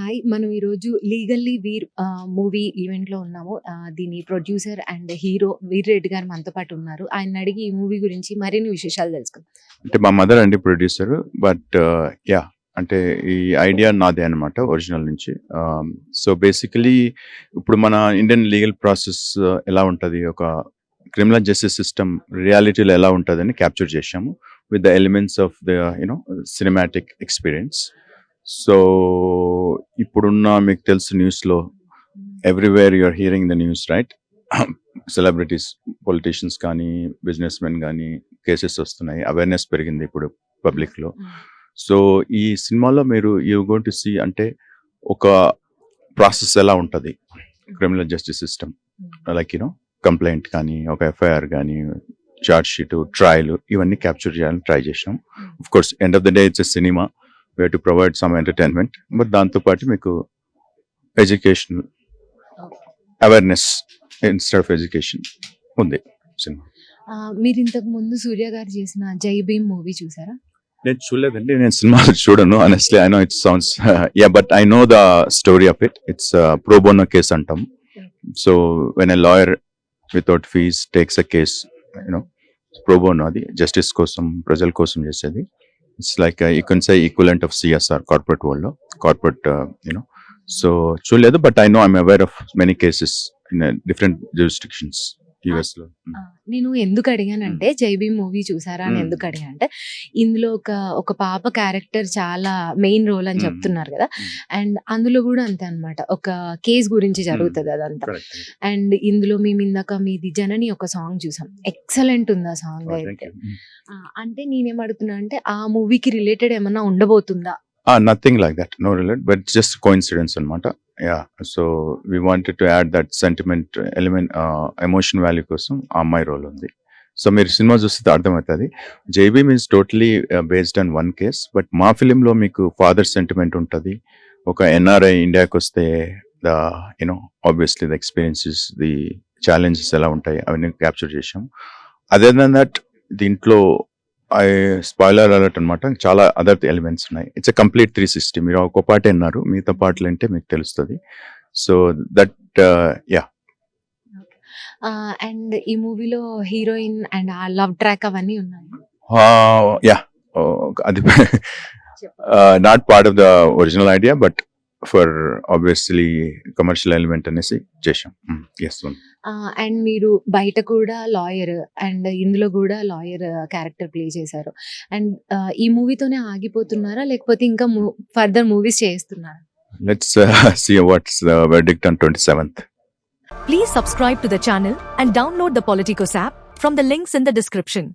Hi. మనం ఈరోజు legally వీర్ movie ఈవెంట్లో ఉన్నాము. దీని producer and hero Veer Reddy గారు మనతో పాటు ఉన్నారు. ఆయన అడిగి ఈ మూవీ గురించి మరిన్ని విశేషాలు తెలుసుకుందాం. అంటే మా మదర్ అండి ప్రొడ్యూసర్. బట్ యా అంటే ఈ ఐడియా నాదే అనమాట ఒరిజినల్ నుంచి. సో బేసికలీ ఇప్పుడు మన ఇండియన్ లీగల్ ప్రాసెస్ ఎలా ఉంటుంది? ఒక క్రిమినల్ జస్టిస్ సిస్టమ్ రియాలిటీలో ఎలా ఉంటుందని క్యాప్చర్ చేశాము. With the elements of the you know cinematic experience. So ఇప్పుడున్న మీకు తెలుసు న్యూస్లో everywhere you're hearing the news right celebrities politicians కానీ బిజినెస్ మెన్ కానీ కేసెస్ వస్తున్నాయి. అవేర్నెస్ పెరిగింది ఇప్పుడు పబ్లిక్లో సో ఈ సినిమాలో మీరు యూ గోన్ టు సీ అంటే ఒక ప్రాసెస్ ఎలా ఉంటుంది? Criminal justice system like you know complaint కానీ ఒక ఎఫ్ఐఆర్ కానీ చార్జ్ షీట్ ట్రయల్ ఇవన్నీ క్యాప్చర్ చేయాలని ట్రై చేసాం of course end of the day it's cinema way to provide some entertainment but దాంతోపాటు మీకు education awareness instead of education ఉంది cinema. మీరు ఇంతకు ముందు సూర్య గారు చేసిన జై భీమ్ మూవీ చూసారా? నేను చూడలేదండి నేను సినిమాలు చూడను honestly I know it sounds yeah but I know the story of it it's pro bono case అంటాం. So when a lawyer without fees takes a case you know pro bono అది justice కోసం ప్రజల కోసం చేసేది. it's like you can say equivalent of CSR corporate world లో corporate you know so చూడలేదు but I know I'm aware of many cases in different jurisdictions యుఎస్లో నేను ఎందుకు అడిగానంటే జై భీమ్ మూవీ చూసారా అని. ఎందుకు అడిగానంటే ఇందులో ఒక ఒక పాప క్యారెక్టర్ చాలా మెయిన్ రోల్ అని. చెప్తున్నారు కదా. అండ్ అందులో కూడా అంతే అన్నమాట. ఒక కేస్ గురించి జరుగుతుంది అదంతా. అండ్ ఇందులో మేము ఇందాక మీది జనని ఒక సాంగ్ చూసాం. ఎక్సలెంట్ ఉంది ఆ సాంగ్ అయితే. అంటే నేనేమడుగుతున్నా అంటే ఆ మూవీకి రిలేటెడ్ ఏమన్నా ఉండబోతుందా? Nothing like that. No relate but just coincidence అనమాట yeah so we wanted to add that sentiment element emotion value కోసం ఆ అమ్మాయి రోల్ ఉంది. సో మీరు సినిమా చూస్తే అర్థమవుతుంది. Jai Bhim means totally based on one case but మా ఫిలింలో మీకు ఫాదర్ సెంటిమెంట్ ఉంటుంది. ఒక ఎన్ఆర్ఐ ఇండియాకి వస్తే the you know obviously the experiences the challenges ఎలా ఉంటాయి అవన్నీ క్యాప్చర్ చేసాం అదే దన్ దట్ దీంట్లో ఐ స్పాయిలర్ అలర్ట్ అనమాట చాలా అదర్ ఎలిమెంట్స్ ఉన్నాయి. It's a complete three sixty మీరు ఒక పాట విన్నారు మిగతా పాటలు అంటే మీకు తెలుస్తుంది. సో దట్ యా అండ్ ఈ మూవీలో హీరోయిన్ అండ్ ఆ లవ్ ట్రాక్ అవన్నీ ఉన్నాయి? యా అది not part of the original idea but for obviously commercial element అనేసి చేసాం ఎస్ అండ్ మీరు బయట కూడా లాయర్ అండ్ ఇందులో కూడా లాయర్ క్యారెక్టర్ ప్లే చేశారు. అండ్ ఈ మూవీతోనే ఆగిపోతున్నారా? లేకపోతే ఇంకా ఫర్దర్ మూవీస్ చేస్తున్నారా let's see what's the verdict on twenty seventh Please subscribe to the channel and download the Politicos app from the links in the description.